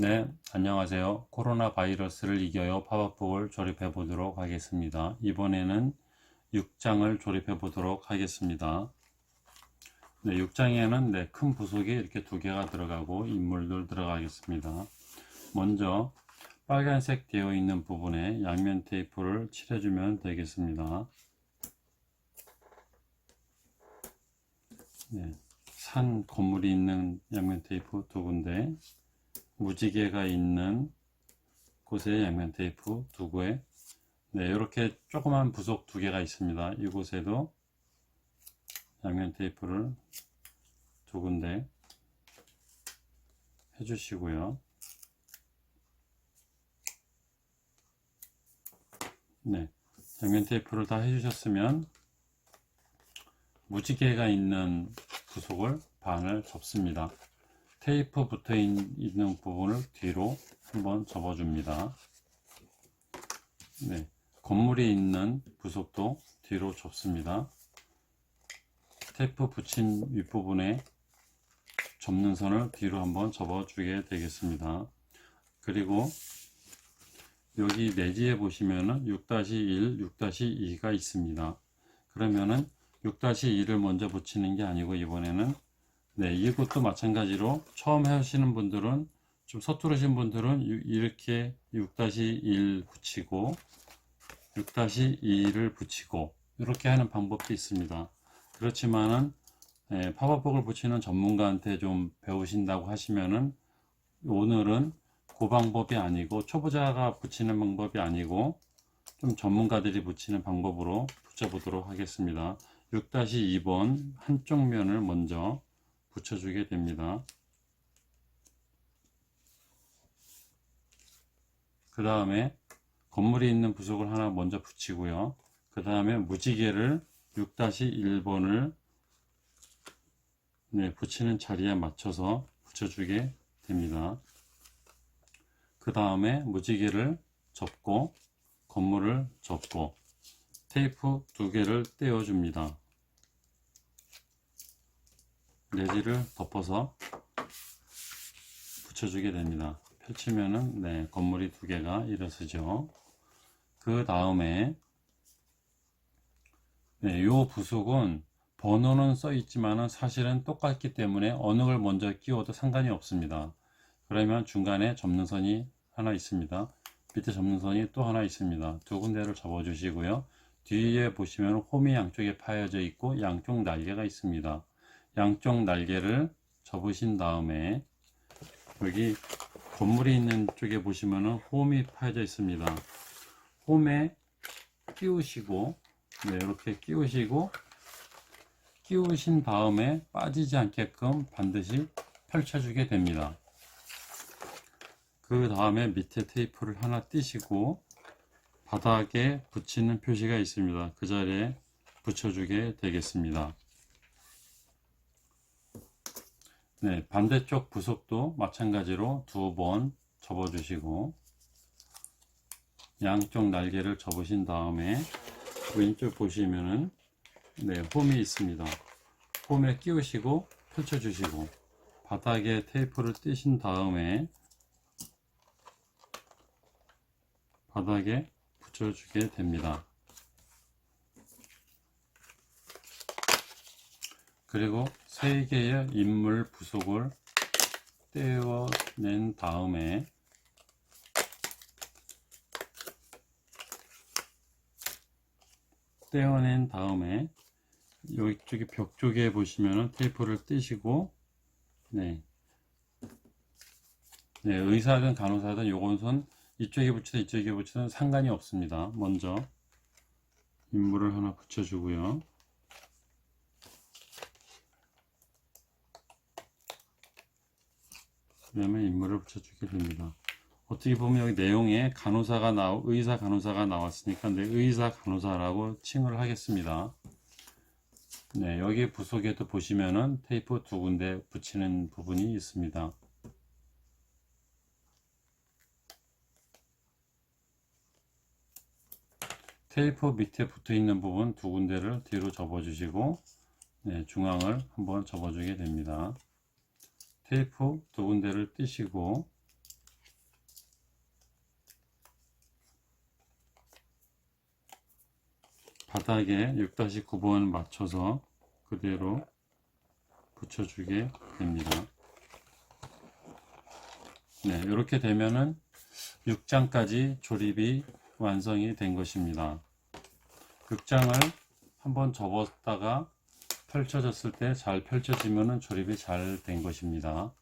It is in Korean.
네, 안녕하세요. 코로나 바이러스를 이겨요 팝업북을 조립해 보도록 하겠습니다. 이번에는 6장을 조립해 보도록 하겠습니다. 네, 6장에는 네, 큰 부속이 이렇게 두 개가 들어가고 인물들 들어가겠습니다. 먼저 빨간색 되어 있는 부분에 양면 테이프를 칠해주면 되겠습니다. 네, 산 건물이 있는 양면 테이프 두 군데 무지개가 있는 곳에 양면 테이프 두 구에 네, 이렇게 조그만 부속 두 개가 있습니다. 이곳에도 양면 테이프를 두 군데 해주시고요. 네, 양면 테이프를 다 해주셨으면 무지개가 있는 부속을 반을 접습니다. 테이프 붙어 있는 부분을 뒤로 한번 접어줍니다. 네, 건물이 있는 부속도 뒤로 접습니다. 테이프 붙인 윗부분에 접는 선을 뒤로 한번 접어주게 되겠습니다. 그리고 여기 내지에 보시면은 6-1, 6-2가 있습니다. 그러면은 6-2를 먼저 붙이는 게 아니고 이번에는 네, 이것도 마찬가지로 처음 하시는 분들은 좀 서투르신 분들은 유- 이렇게 6-1 붙이고 6-2를 붙이고 이렇게 하는 방법도 있습니다. 그렇지만은 예, 팝업복을 붙이는 전문가한테 좀 배우신다고 하시면은 오늘은 그 방법이 아니고 초보자가 붙이는 방법이 아니고 좀 전문가들이 붙이는 방법으로 붙여보도록 하겠습니다. 6-2번 한쪽 면을 먼저 붙여주게 됩니다. 그 다음에 건물이 있는 부속을 하나 먼저 붙이고요. 그 다음에 무지개를 6-1번을 네, 붙이는 자리에 맞춰서 붙여주게 됩니다. 그 다음에 무지개를 접고 건물을 접고 테이프 두 개를 떼어줍니다. 내지를 덮어서 붙여주게 됩니다. 펼치면은 네, 건물이 두 개가 일어서죠. 그 다음에 네, 요 부속은 번호는 써 있지만은 사실은 똑같기 때문에 어느 걸 먼저 끼워도 상관이 없습니다. 그러면 중간에 접는 선이 하나 있습니다. 밑에 접는 선이 또 하나 있습니다. 두 군데를 접어 주시고요. 뒤에 보시면 홈이 양쪽에 파여져 있고 양쪽 날개가 있습니다. 양쪽 날개를 접으신 다음에 여기 건물이 있는 쪽에 보시면은 홈이 파여져 있습니다. 홈에 끼우시고 네, 이렇게 끼우시고 끼우신 다음에 빠지지 않게끔 반드시 펼쳐주게 됩니다. 그 다음에 밑에 테이프를 하나 띄시고 바닥에 붙이는 표시가 있습니다. 그 자리에 붙여주게 되겠습니다. 네, 반대쪽 부속도 마찬가지로 두 번 접어주시고 양쪽 날개를 접으신 다음에 왼쪽 보시면은 네, 홈이 있습니다. 홈에 끼우시고 펼쳐주시고 바닥에 테이프를 띄신 다음에 바닥에 붙여주게 됩니다. 그리고 세 개의 인물 부속을 떼어낸 다음에 떼어낸 다음에 이쪽에 벽 쪽에 보시면은 테이프를 떼시고 네. 네, 의사든 간호사든 요것은 이쪽에 붙이든 이쪽에 붙이든 상관이 없습니다. 먼저 인물을 하나 붙여주고요. 그 다음에 인물을 붙여주게 됩니다. 어떻게 보면 여기 내용에 간호사가 나오 의사 간호사가 나왔으니까 네, 의사 간호사라고 칭을 하겠습니다. 네, 여기 부속에도 보시면은 테이프 두 군데 붙이는 부분이 있습니다. 테이프 밑에 붙어 있는 부분 두 군데를 뒤로 접어 주시고 네, 중앙을 한번 접어 주게 됩니다. 테이프 두 군데를 떼시고 바닥에 6-9번 맞춰서 그대로 붙여주게 됩니다. 네, 이렇게 되면은 6장까지 조립이 완성이 된 것입니다. 6장을 한번 접었다가 펼쳐졌을 때 잘 펼쳐지면은 조립이 잘 된 것입니다.